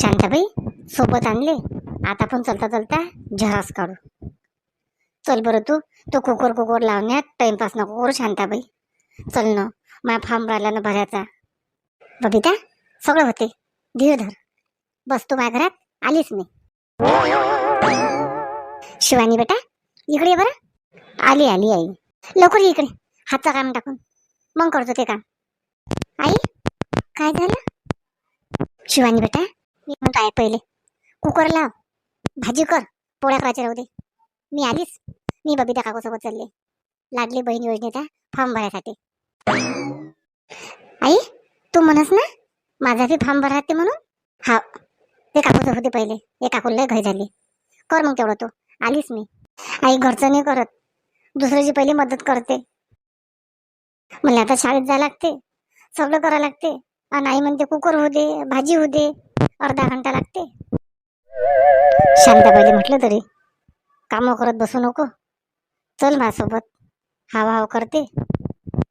शांताबाई सोबत आणले. आता पण चलता चलता झरास काढू. चल बरं तू. तो कुकर कुकर लावण्यात टाइमपास नको करू शांताबाई. चल ना. माझ्या फार्म राहिला ना भरायचा. बबिता सगळं होते. धीर धर. बस तू माझ्या घरात. आलीच मी. शिवानी बेटा इकडे ये बरं. आली आली आई. लवकर ये इकडे. हातचा काम टाकून. मग करतो ते काम. आई काय झालं? शिवानी बेटा मी म्हणतो आहे पहिले? कुकर लाव. भाजी कर. पोळ्या करायची राहू दे. मी आलीच. मी बबिता काकूसोबत चालले. लागले बहीण योजनेचा फॉर्म भरायसाठी. आई तू म्हणस ना माझा बी फॉर्म भरायचे म्हणून? हा ते काकूच होते पहिले. हे काकूला घरी झाली. कर मग तेवढं तू. आलीच मी. आई घरचं नाही करत. दुसऱ्याची पहिली मदत करते. मला आता शाळेत जायला लागते. सगळं करावं लागते. आणि आई म्हणते कुकर होऊ दे भाजी होऊ दे. अर्धा घंटा लागते. शांताबाईला म्हटलं तरी कामं करत बसू नको. चल माझ्यासोबत हाव हाव करते.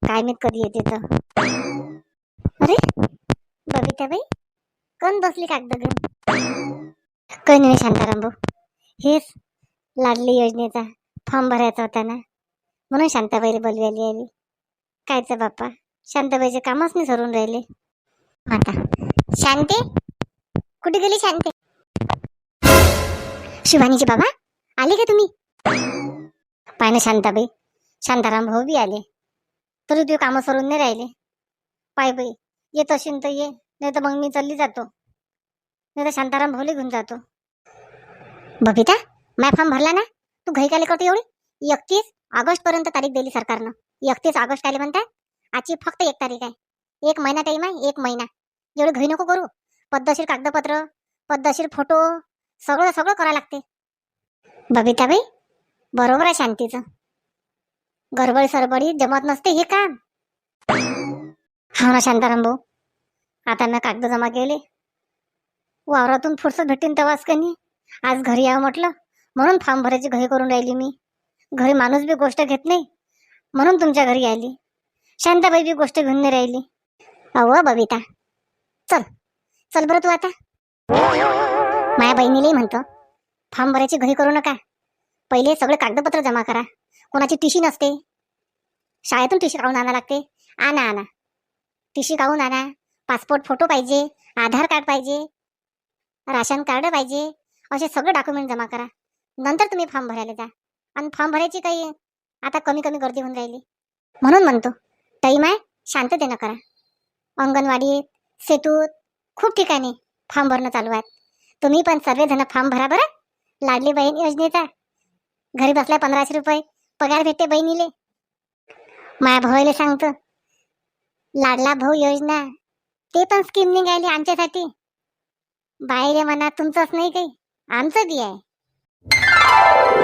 काय मी कधी येते तर. अरे बबिताबाई कण बसली कागद घेऊन? काही नाही शांताराम भाऊ हेच लाडली योजनेचा फॉर्म भरायचा होता ना. म्हणून शांताबाईला बोलवायला आली कायचं बाप्पा शांताबाईचे कामच नाही सरून राहिले. आता शांती? कुठे गेली शांते? शिवानीचे बाबा आले का तुम्ही? पाय ना शांताबाई शांताराम भाऊ बी आले. तरी तू कामं सरून नाही राहिले. पाय बाई येत असेल तर ये नाही तर मग मी चालली जातो. नाही तर शांताराम भाऊला घेऊन जातो. बबिता माय फॉर्म भरला ना? तू घरी काले करतो एवढी? एकतीस ऑगस्ट पर्यंत तारीख दिली सरकारनं. एकतीस ऑगस्ट आले म्हणतात आजची फक्त एक तारीख आहे. एक महिना टाईम आहे एक महिना. एवढं घरी नको करू. पद्धतशीर कागदपत्र पद्धतशीर फोटो सगळं सगळं करावं लागते. बबिताबाई बरोबर आहे शांतीचं. गडबड सरबडी जमत नसते हे काम. हा ना शांताराम भाऊ. आता मी कागद जमा केले. वावरातून फुरसत भेटेन तेव्हाच कनी आज घरी यावं म्हटलं म्हणून फॉर्म भरायची घरी करून राहिली मी. घरी माणूस बी गोष्ट घेत नाही म्हणून तुमच्या घरी आली. शांताबाई बी गोष्ट घेऊन नाही राहिली. अव बबिता चल. चल बरं तू आता. माया बहिणीलाही म्हणतो फॉर्म भरायची घरी करू नका. पहिले सगळे कागदपत्र जमा करा. कोणाची टीशी नसते. शाळेतून टीशी काढून आणा लागते. आणा आणा. टीशी काढून आणा. पासपोर्ट फोटो पाहिजे. आधार कार्ड पाहिजे. राशन कार्ड पाहिजे. असे सगळे डॉक्युमेंट जमा करा. नंतर तुम्ही फॉर्म भरायला जा. आणि फॉर्म भरायची काही आता कमी कमी गर्दी होऊन राहिली. म्हणून म्हणतो टाईम आहे शांततेनं करा. अंगणवाडीत सेतूत खूप ठिकाणी फॉर्म भरणं चालू आहेत. तुम्ही पण सर्वजण फॉर्म भरा बरं. लाडली बहीण योजनेचा. घरी बसल्या पंधराशे रुपये. पगार भेटते बहिणीले. माया भावाला सांगतो लाडला भाऊ योजना. ते पण स्कीम निघाली आमच्यासाठी. बाहेर म्हणा तुमचंच नाही काही. आमचं बी आहे.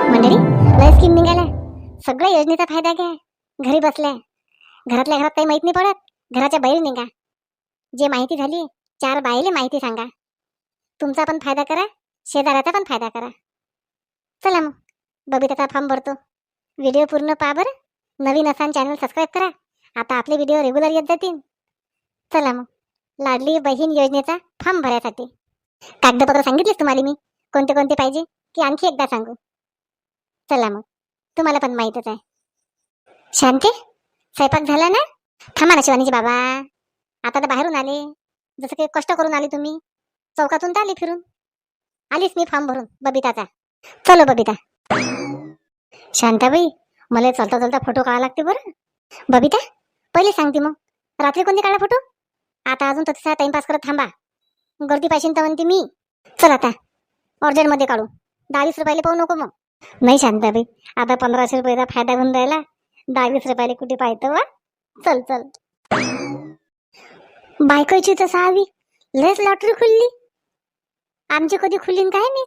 मंडळी लय स्कीम निघाल्या. सगळ्या योजनेचा फायदा घ्या. घरी बसल्या. घरातल्या घरात काही माहीत नाही पडत. घराच्या बाहेर निघा. जे माहिती झाली चार बाईले माहिती सांगा. तुमचा पण फायदा करा शेजाऱ्याचा पण फायदा करा. चला मग बबिताचा फॉर्म भरतो. व्हिडिओ पूर्ण पहा बरं. नवीन असान चॅनल सबस्क्राईब करा. आता आपले व्हिडिओ रेग्युलर येत जातील. चला मग लाडली बहीण योजनेचा फॉर्म भरायसाठी. कागदपत्र सांगितलेच तुम्हाला मी कोणते कोणते पाहिजे की आणखी एकदा सांगू. चला मग तुम्हाला पण माहीतच आहे. शांती स्वयंपाक झाला ना? थांबा ना शिवानीचे बाबा. आता तर बाहेरून आले. जसं काही कष्ट करून आले तुम्ही. चौकातून तर आली फिरून. आलीच मी फॉर्म भरून बबिताचा. चलो बबिता. शांताबाई मला चलता चलता फोटो काढा लागते बरं. बबिता पहिले सांगते मग. रात्री कोणती काढा फोटो आता अजून तसा टाइमपास करत थांबा. गर्दी पाहिजे तर म्हणते मी. चल आता अर्जंटमध्ये काढू. दहा वीस रुपयाला पाहू नको मग. नाही शांताबाई आता पंधराशे रुपयाचा फायदा होऊन राहिला. दहा वीस रुपयाला कुठे पाहतो वा? चल चल. बायकोची तर सहावी. लयच लॉटरी खुलली. आमची कधी खुलीन काय नाही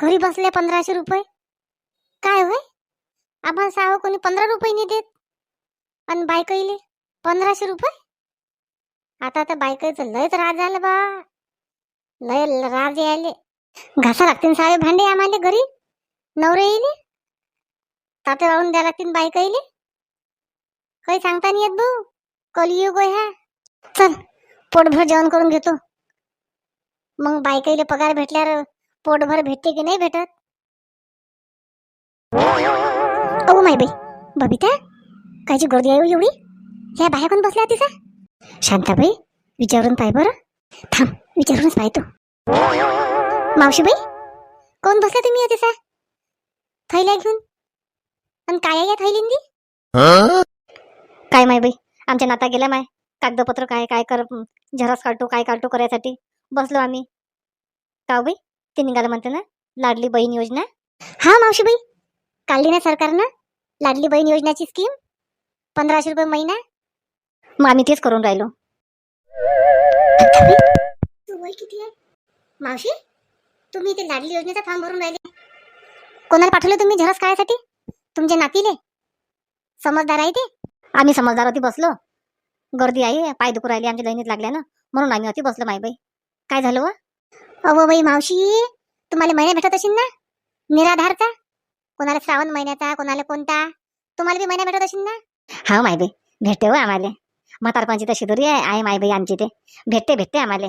घरी बसले पंधराशे रुपये. काय होय? आपण सहा कोणी पंधरा रुपये नाही देत. आणि बायकोईले पंधराशे रुपये? आता तर बायकोचं लयच राज झालं बा. लय राज यायले. घासा लागतील सारे भांडे आम्हाला घरी. नवरे येईले. ताते वाळून द्या लागतील बायकोईले. काही सांगता नाही येत भाऊ. कलियुग ह्या चल पोटभर जेवण करून घेतो. मग बायकाईले पगार भेटल्यावर पोटभर भेटते की नाही भेटत? अहो माय बाई बबिता कायची गर्दी आहे हो एवढी? ह्या बाया कोण बसल्या तिचा? शांताबाई विचारून पाय बरं. थांब विचारूनच पाहतो. मावशीबाई कोण बसल्या तुम्ही तिचा? थैल्या घेऊन? आणि काय आहे या थैलींदी काय माय बाई आमच्या नाता गेल्या माय. कागदपत्र काय काय कर झेरॉक्स काढतो काय काढतो करायसाठी? बसलो आम्ही. का हो बाई? ते निघालं म्हणते ना लाडली बहीण योजना. हा मावशीबाई काढली ना सरकारनं लाडली बहीण योजनाची स्कीम पंधराशे रुपये महिना? मग आम्ही तेच करून राहिलो. तू वय किती आहे? मावशी तुम्ही ते लाडली योजनेचा फॉर्म भरून राहिले. कोणाला पाठवले तुम्ही झेरॉक्स काढायसाठी? तुमचे नातीले? समजदार आहे ते? आम्ही समजदार होती बसलो. गर्दी आहे पाय दुखू राहिले आमच्या दैनीत लागल्या ना. म्हणून आम्ही होती बसलो माय बाई. काय झालं व? अहो बाई मावशी तुम्हाला महिना भेटत असेल ना? निराधारचा? कोणाला श्रावण महिन्याचा कोणाला कोणता? तुम्हाला बी महिना भेटत असेल ना? हा माय बाई भेटते हो आम्हाला. म्हातारपणची तशी दुरी आहे आहे माय बाई आमची ते. भेटते भेटते आम्हाला.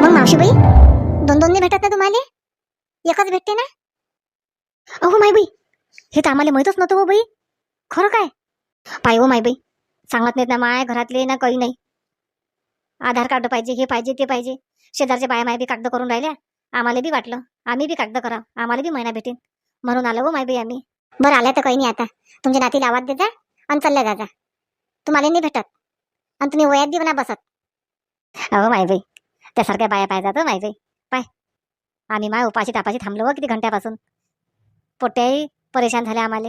मग मावशी बाई दोन दोन नाही भेटत ना तुम्हाला? एकच भेटते ना? अहो माय बाई हे तर आम्हाला माहीतच नव्हतं हो बाई. खरं काय? पाय हो माय बाई सांगत नाहीत ना माय घरातले ना काही नाही. आधार कार्ड पाहिजे हे पाहिजे ते पाहिजे. शेजारच्या बाया माय बी कागद करून राहिल्या. आम्हाला बी वाटलं. आम्ही बी कागद करा आम्हाला बी महिना भेटेन. म्हणून आलो हो माय बी आम्ही. बरं आल्या तर काही नाही आता. तुमच्या नातीला आवाज देजा आणि चालल्या जाजा तुम्हाला नाही भेटत. आणि तुम्ही वयात बी म्हणा बसत. अहो माय बाई त्यासारख्या बाया पाहिजे हो माय बाई. पाय. आम्ही माय उपाशी तापाशी थांबलो हो किती घंट्यापासून. पोट्याही परेशान झाले आम्हाला.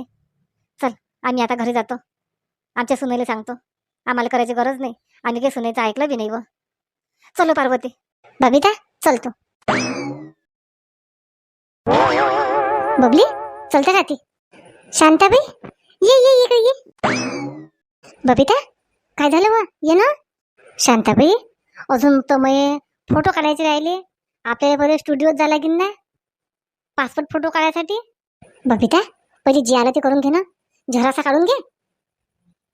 चल आम्ही आता घरी जातो. आमच्या सुनेला सांगतो. आम्हाला करायची गरज नाही. आणि काही सुनेचं ऐकलं बी नाही व. चलो पार्वती. बबिता चलतो बबली चलता का ती शांताबाई ये ये इकडे ये बबिता काय झालं व? ये ना. शांताबाई अजून तर मग फोटो काढायचे राहिले. आपल्याला पहिले स्टुडिओत जा लागेल ना. पासपोर्ट फोटो काढायसाठी. बबिता पहिले जे आलं ते करून घे ना. झरासा काढून घे.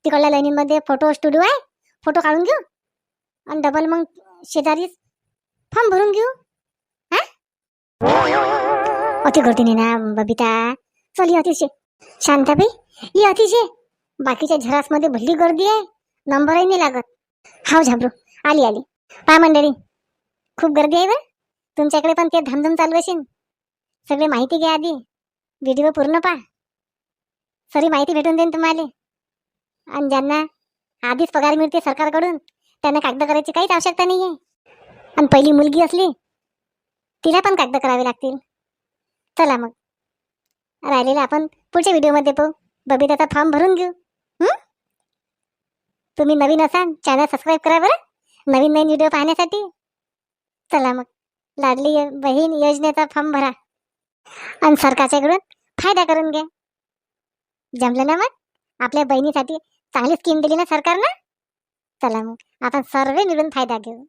तिकडल्या लाईनीमध्ये फोटो स्टुडिओ आहे. फोटो काढून घेऊ. आणि डबल मग शेजारीच फॉर्म भरून घेऊ. हा? अति गर्दी नाही ना बबिता. चल ये अतिशय. शांताबाई ये अतिशय. बाकीच्या झरासमध्ये भल्ली गर्दी आहे. नंबरही नाही लागत. हाव झाबरू. आली आली. पा मंडळी खूप गर्दी आहे बरं. तुमच्याकडे पण ते धामधूम चालू असेल. सगळी माहिती घ्या आधी. व्हिडिओ पूर्ण पा सरी माहिती भेटून देईन तुम्हाला. आणि ज्यांना आधीच पगार मिळते सरकारकडून त्यांना कागद करायची काहीच आवश्यकता नाही आहे आणि पहिली मुलगी असली तिला पण कागद करावे लागतील. चला मग. राहिलेलं आपण पुढच्या व्हिडिओमध्ये पाहू. बबिताचा फॉर्म भरून घेऊ. तुम्ही नवीन असाल चॅनल सबस्क्राईब करा बरं. नवीन नवीन व्हिडिओ पाहण्यासाठी. चला मग. लाडली बहीण योजनेचा फॉर्म भरा. आणि सरकारच्याकडून फायदा करून घ्या. जमलं ना मग? आपल्या बहिणीसाठी चांगली स्कीम दिली ना सरकारनं? चला मग. आपण सर्व मिळून फायदा घेऊ.